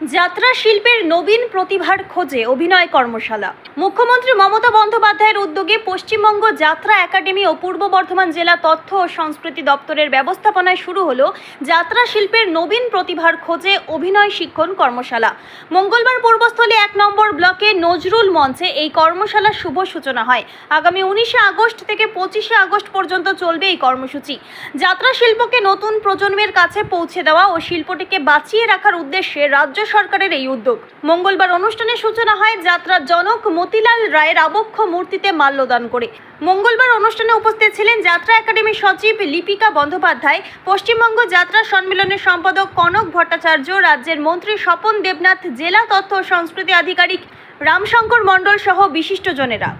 যাত্রা শিল্পের নবীন প্রতিভার খোঁজে অভিনয় কর্মশালা। মুখ্যমন্ত্রী মমতা বন্দ্যোপাধ্যায়ের উদ্যোগে পশ্চিমবঙ্গ যাত্রা একাডেমি ও পূর্ব বর্ধমান জেলা তথ্য ও সংস্কৃতি দপ্তরের ব্যবস্থাপনায় শুরু হলো যাত্রা শিল্পের নবীন প্রতিভার খোঁজে অভিনয় শিক্ষণ কর্মশালা। মঙ্গলবার পূর্বস্থলী এক নম্বর ব্লকে নজরুল মঞ্চে এই কর্মশালার শুভ সূচনা হয়। আগামী উনিশে আগস্ট থেকে পঁচিশে আগস্ট পর্যন্ত চলবে এই কর্মসূচি। যাত্রা শিল্পকে নতুন প্রজন্মের কাছে পৌঁছে দেওয়া ও শিল্পটিকে বাঁচিয়ে রাখার উদ্দেশ্যে রাজ্য সরকারের এই উদ্যোগ। মঙ্গলবার অনুষ্ঠানের সূচনা হয় যাত্রার জনক মতিলাল রায়ের আবক্ষ মূর্তিতে মাল্যদান করে। মঙ্গলবার অনুষ্ঠানে উপস্থিত ছিলেন যাত্রা একাডেমির সচিব লিপিকা বন্দ্যোপাধ্যায় পশ্চিমবঙ্গ যাত্রা সম্মেলনের সম্পাদক কনক ভট্টাচার্য রাজ্যের মন্ত্রী স্বপন দেবনাথ জেলা তথ্য ও সংস্কৃতি আধিকারিক রামশঙ্কর মণ্ডল সহ বিশিষ্টজনেরা।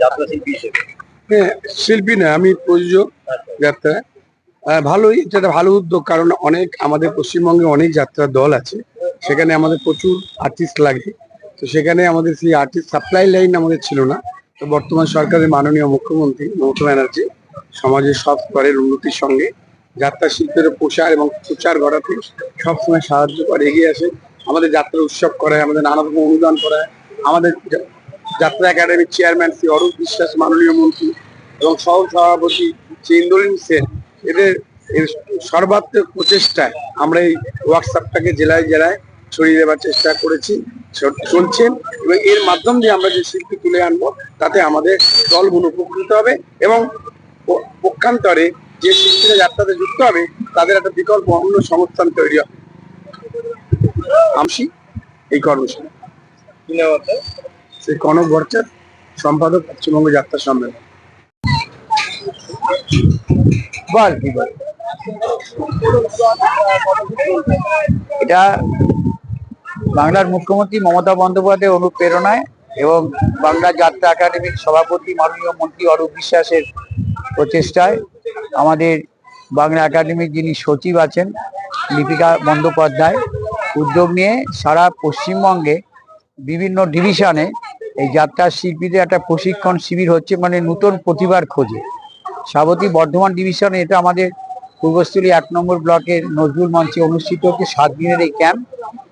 যাত্রা শিল্পী হ্যাঁ শিল্পী না আমি প্রযোজক যাত্রা আহ, ভালোই, এটা ভালো উদ্যোগ, কারণ অনেক আমাদের পশ্চিমবঙ্গে অনেক যাত্রার দল আছে। সেখানে আমাদের প্রচুর আর্টিস্ট লাগে। তো সেখানে আমাদের সেই আর্টিস্ট সাপ্লাই লাইন আমাদের ছিল না। তো বর্তমান সরকারের মাননীয় মুখ্যমন্ত্রী মমতা ব্যানার্জি সমাজের সব স্তরের উন্নতির সঙ্গে যাত্রা শিল্পের প্রসার এবং প্রচার ঘটাতে সবসময় সাহায্য করে, এগিয়ে আসে। আমাদের যাত্রা উৎসব করায়, আমাদের নানা রকম অনুদান করায়। আমাদের যাত্রা একাডেমির চেয়ারম্যান শ্রী অরূপ বিশ্বাস, মাননীয় মন্ত্রী এবং সহ সভাপতি শ্রী ইন্দ্রনীল সেন এদের সর্বাত্মক প্রচেষ্টায় আমরা এই ওয়ার্কশপটাকে জেলায় জেলায় ছড়িয়ে দেওয়ার চেষ্টা করেছি চলছেন এবং এর মাধ্যম দিয়ে আমরা যে শিল্পী তুলে আনব তাতে আমাদের দলগুলো উপকৃত হবে এবং পক্ষান্তরে যে শিল্পীরা যাত্রাতে যুক্ত হবে তাদের একটা বিকল্প অন্য সংস্থান তৈরি হবে। আমসি এই কর্মশালা। আপনার? কনক ভট্টাচার্য সম্পাদক পশ্চিমবঙ্গ যাত্রা সম্মেলন। বল, কি বল? এটা বাংলার মুখ্যমন্ত্রী মমতা বন্দ্যোপাধ্যায়ের অনুপ্রেরণায় এবং বাংলা যাত্রা একাডেমির সভাপতি, মাননীয় মন্ত্রী অরূপ বিশ্বাসের প্রচেষ্টায় আমাদের বাংলা একাডেমির যিনি সচিব আছেন লিপিকা বন্দ্যোপাধ্যায়, উদ্যোগ নিয়ে সারা পশ্চিমবঙ্গে বিভিন্ন ডিভিশনে এই যাত্রা শিল্পীদের একটা প্রশিক্ষণ শিবির হচ্ছে মানে নতুন প্রতিভার খোঁজে। সাবতী বর্ধমান ডিভিশনে এটা আমাদের পূর্বস্থলী এক নম্বর ব্লকের নজরুল মঞ্চে অনুষ্ঠিত হচ্ছে সাত দিনের এই ক্যাম্প।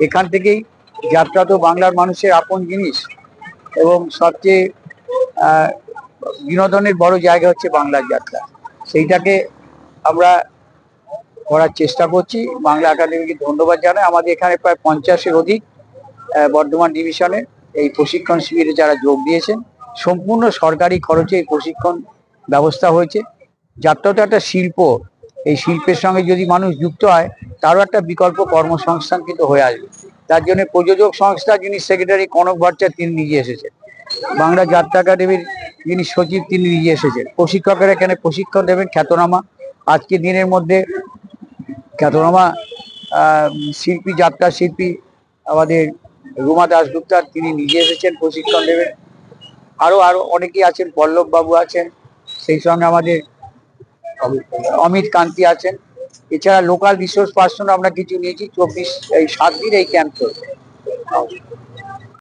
এখান থেকেই যাত্রা তো বাংলার মানুষের আপন জিনিস এবং সবচেয়ে বিনোদনের বড় জায়গা হচ্ছে বাংলার যাত্রা। সেইটাকে আমরা করার চেষ্টা করছি। বাংলা একাডেমিকে ধন্যবাদ জানাই। আমাদের এখানে প্রায় পঞ্চাশের অধিক বর্ধমান ডিভিশনে এই প্রশিক্ষণ শিবিরে যারা যোগ দিয়েছেন, সম্পূর্ণ সরকারি খরচে এই প্রশিক্ষণ ব্যবস্থা হয়েছে। যাত্রা তো একটা শিল্প। এই শিল্পের সঙ্গে যদি মানুষ যুক্ত হয়, তারও একটা বিকল্প কর্মসংস্থান কিন্তু হয়ে আসবে। তার জন্য প্রযোজক সংস্থা যিনি সেক্রেটারি কনক ভট্টাচার্য, তিনি নিজে এসেছেন। বাংলা যাত্রা একাডেমির যিনি সচিব, তিনি নিজে এসেছেন। প্রশিক্ষকেরা এখানে প্রশিক্ষণ দেবেন খ্যাতনামা। আজকে দিনের মধ্যে খ্যাতনামা শিল্পী, যাত্রা শিল্পী আমাদের রুমা দাসগুপ্তার তিনি নিজে এসেছেন, প্রশিক্ষণ দেবেন। আরও আরও অনেকেই আছেন পল্লব বাবু আছেন। সেই সঙ্গে আমাদের অমিত কান্তি আছেন। এছাড়া লোকাল রিসোর্স পার্সন আমরা কিছু নিয়েছি। চব্বিশ, এই সাত দিন এই ক্যাম্প চলছে।